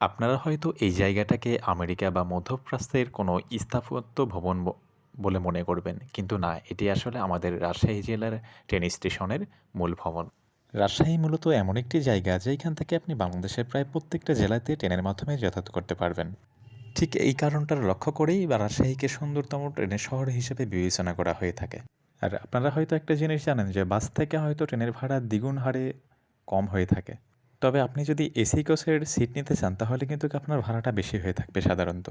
আপনারা হয়তো এই জায়গাটাকে আমেরিকা বা মধ্যপ্রাচ্যের কোনো স্থাপত্য ভবন বলে মনে করবেন, কিন্তু না, এটি আসলে আমাদের রাজশাহী জেলার ট্রেন স্টেশনের মূল ভবন। রাজশাহী মূলত এমন একটি জায়গা যেখান থেকে আপনি বাংলাদেশের প্রায় প্রত্যেকটা জেলাতে ট্রেনের মাধ্যমে যাতায়াত করতে পারবেন। ঠিক এই কারণটার লক্ষ্য করেই বা রাজশাহীকে সুন্দরতম ট্রেনের শহর হিসেবে বিবেচনা করা হয়ে থাকে। আর আপনারা হয়তো একটা জিনিস জানেন যে বাস থেকে হয়তো ট্রেনের ভাড়া দ্বিগুণ হারে কম হয়ে থাকে। তবে আপনি যদি এসি কোচের সিট নিতে চান, তাহলে কিন্তু আপনার ভাড়াটা বেশি হয়ে থাকবে সাধারণত।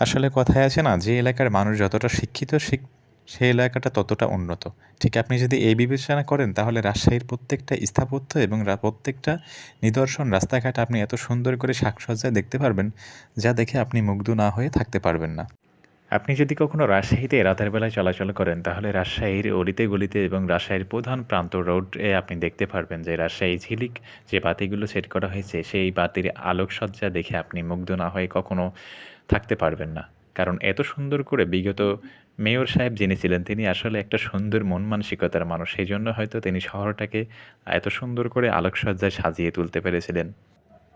আসলে কথায় আছে না, যে এলাকার মানুষ যতটা শিক্ষিত, শিক সেই এলাকাটা ততটা উন্নত। ঠিক আপনি যদি এই বিবেচনা করেন, তাহলে রাজশাহীর প্রত্যেকটা স্থাপত্য এবং প্রত্যেকটা নিদর্শন রাস্তাঘাট আপনি এত সুন্দর করে সাজসজ্জায় দেখতে পারবেন, যা দেখে আপনি মুগ্ধ না হয়ে থাকতে পারবেন না। আপনি যদি কখনো রাজশাহীতে রাতের বেলায় চলাচল করেন, তাহলে রাজশাহীর অলিতে গলিতে এবং রাজশাহীর প্রধান প্রান্ত রোডে আপনি দেখতে পারবেন যে রাজশাহী ঝিলিক যে বাতিগুলো সেট করা হয়েছে, সেই বাতির আলোকসজ্জা দেখে আপনি মুগ্ধ না হয়ে কখনো থাকতে পারবেন না। কারণ এত সুন্দর করে বিগত মেয়র সাহেব যিনি ছিলেন, তিনি আসলে একটা সুন্দর মন মানসিকতার মানুষ। সেই জন্য হয়তো তিনি শহরটাকে এত সুন্দর করে আলোকসজ্জায় সাজিয়ে তুলতে পেরেছিলেন।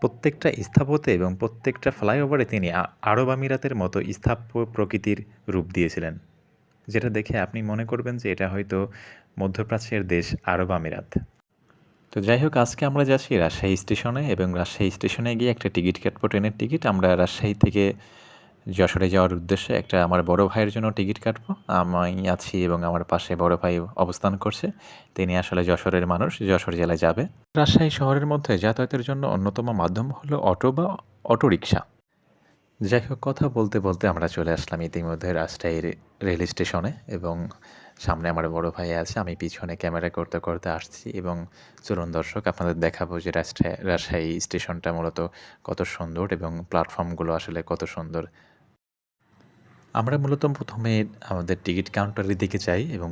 প্রত্যেকটা স্থাপত্যে এবং প্রত্যেকটা ফ্লাইওভারে তিনি আরব আমিরাতের মতো স্থাপ্য প্রকৃতির রূপ দিয়েছিলেন, যেটা দেখে আপনি মনে করবেন যে এটা হয়তো মধ্যপ্রাচ্যের দেশ আরব আমিরাত। তো যাই হোক, আজকে আমরা যাচ্ছি রাজশাহী স্টেশনে এবং রাজশাহী স্টেশনে গিয়ে একটা টিকিট কাটবো, ট্রেনের টিকিট। আমরা রাজশাহী থেকে যশোরে যাওয়ার উদ্দেশ্যে একটা আমার বড় ভাইয়ের জন্য টিকিট কাটবো। আমি আছি এবং আমার পাশে বড় ভাই অবস্থান করছে। তিনি আসলে যশোরের মানুষ, যশোর জেলায় যাবে। রাজশাহী শহরের মধ্যে যাতায়াতের জন্য অন্যতম মাধ্যম হলো অটো বা অটোরিকশা। যাই হোক, কথা বলতে বলতে আমরা চলে আসলাম ইতিমধ্যে রাজশাহীর রেল স্টেশনে এবং সামনে আমার বড় ভাই আছে। আমি পিছনে ক্যামেরা করতে করতে আসছি এবং চলুন দর্শক, আপনাদের দেখাবো যে রাজশাহী রাজশাহী স্টেশনটা মূলত কত সুন্দর এবং প্ল্যাটফর্মগুলো আসলে কত সুন্দর। আমরা মূলত প্রথমে আমাদের টিকিট কাউন্টারের দিকে যাই এবং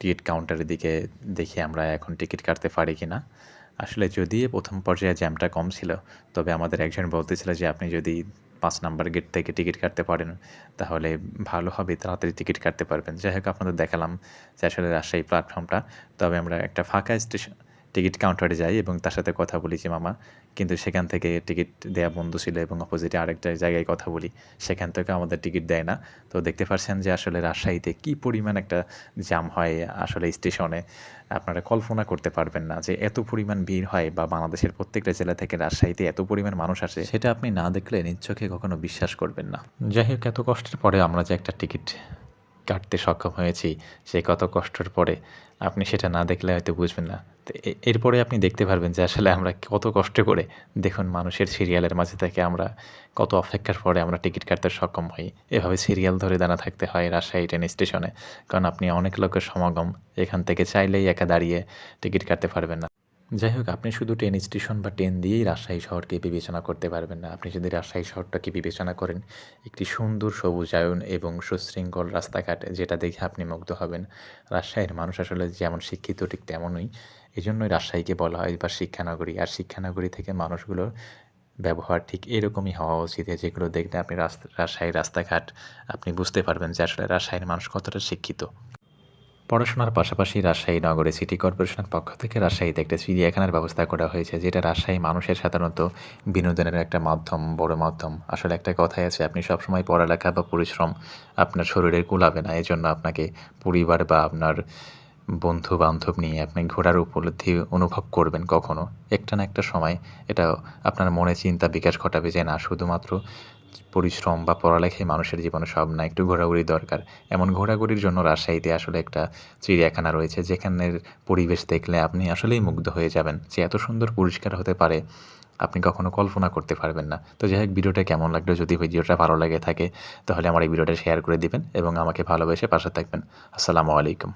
টিকিট কাউন্টারের দিকে দেখি আমরা এখন টিকিট কাটতে পারি কি না আসলে যদি প্রথম পর্যায়ে জ্যামটা কম ছিল, তবে আমাদের একজন বলতেছিল যে আপনি যদি পাঁচ নাম্বার গেট থেকে টিকিট কাটতে পারেন, তাহলে ভালো হবে, তাড়াতাড়ি টিকিট কাটতে পারবেন। যাই হোক, আপনাদের দেখালাম যে আসলে রাজশাহী প্ল্যাটফর্মটা তবে আমরা একটা ফাঁকা স্টেশন টিকিট কাউন্টারে যাই এবং তার সাথে কথা বলি যে, মামা, কিন্তু সেখান থেকে টিকিট দেওয়া বন্ধ ছিল এবং অপোজিটে আরেকটা জায়গায় কথা বলি। সেখান থেকে আমাদের টিকিট দেয় না। তো দেখতে পাচ্ছেন যে, আসলে রাজশাহীতে কী পরিমাণ একটা জ্যাম হয় আসলে স্টেশনে। আপনারা কল্পনা করতে পারবেন না যে, এত পরিমাণ ভিড় হয় বা বাংলাদেশের প্রত্যেকটা জেলা থেকে রাজশাহীতে এত পরিমাণ মানুষ আসে, সেটা আপনি না দেখলে নিজ চোখে কখনো বিশ্বাস করবেন না। যাই হোক, এত কষ্টের পরে আমরা যে একটা টিকিট কাটতে সক্ষম হয়েছি, সে কত কষ্টের পরে। আপনি সেটা না দেখলে হয়তো বুঝবেন না। তো এরপরে আপনি দেখতে পারবেন যে আসলে আমরা কত কষ্ট করে দেখুন মানুষের সিরিয়ালের মাঝে থেকে আমরা কত অপেক্ষার পরে আমরা টিকিট কাটতে সক্ষম হই। এভাবে সিরিয়াল ধরে দাঁড়া থাকতে হয় রাজশাহী ট্রেন স্টেশনে। কারণ আপনি অনেক লোকের সমাগম, এখান থেকে চাইলেই একা দাঁড়িয়ে টিকিট কাটতে পারবেন না। যাই হোক, আপনি শুধু ট্রেন স্টেশন বা ট্রেন দিয়েই রাজশাহী শহরকে বিবেচনা করতে পারবেন না। আপনি যদি রাজশাহী শহরটাকে বিবেচনা করেন, একটি সুন্দর সবুজায়ন এবং সুশৃঙ্খল রাস্তাঘাট যেটা দেখে আপনি মুগ্ধ হবেন। রাজশাহীর মানুষ আসলে যেমন শিক্ষিত ঠিক তেমনই। এই জন্যই রাজশাহীকে বলা হয় বা শিক্ষানগরী। আর শিক্ষানগরী থেকে মানুষগুলোর ব্যবহার ঠিক এরকমই হওয়া উচিত। যেগুলো দেখলে আপনি রাজশাহীর রাস্তাঘাট, আপনি বুঝতে পারবেন যে আসলে রাজশাহীর মানুষ কতটা শিক্ষিত। পড়াশোনার পাশাপাশি রাজশাহী নগরে সিটি কর্পোরেশনের পক্ষ থেকে রাজশাহীতে একটা চিড়িয়াখানার ব্যবস্থা করা হয়েছে, যেটা রাজশাহী মানুষের সাধারণত বিনোদনের একটা মাধ্যম, বড় মাধ্যম। আসলে একটা কথাই আছে, আপনি সবসময় পড়ালেখা বা পরিশ্রম আপনার শরীরের কুলাবে না। এই জন্য আপনাকে পরিবার বা আপনার বন্ধু বান্ধব নিয়ে আপনি ঘোরার উপলব্ধি অনুভব করবেন কখনো। একটা না একটা সময় এটা আপনার মনে চিন্তা বিকাশ ঘটাবে যে না, শুধুমাত্র পরিশ্রম বা পড়ালেখাই মানুষের জীবনে সব না একটু ঘোরাঘুরি দরকার। এমন ঘোরাঘুরির জন্য রাজশাহীতে আসলে একটা চিড়িয়াখানা রয়েছে, যেখানের পরিবেশ দেখলে আপনি আসলেই মুগ্ধ হয়ে যাবেন যে এত সুন্দর পরিষ্কার হতে পারে, আপনি কখনো কল্পনা করতে পারবেন না। তো যাই হোক, ভিডিওটা কেমন লাগল যদি ভিডিওটা ভালো লাগে থাকে, তাহলে আমার এই ভিডিওটা শেয়ার করে দিবেন এবং আমাকে ভালোবেসে পাশে থাকবেন। আসসালামু আলাইকুম।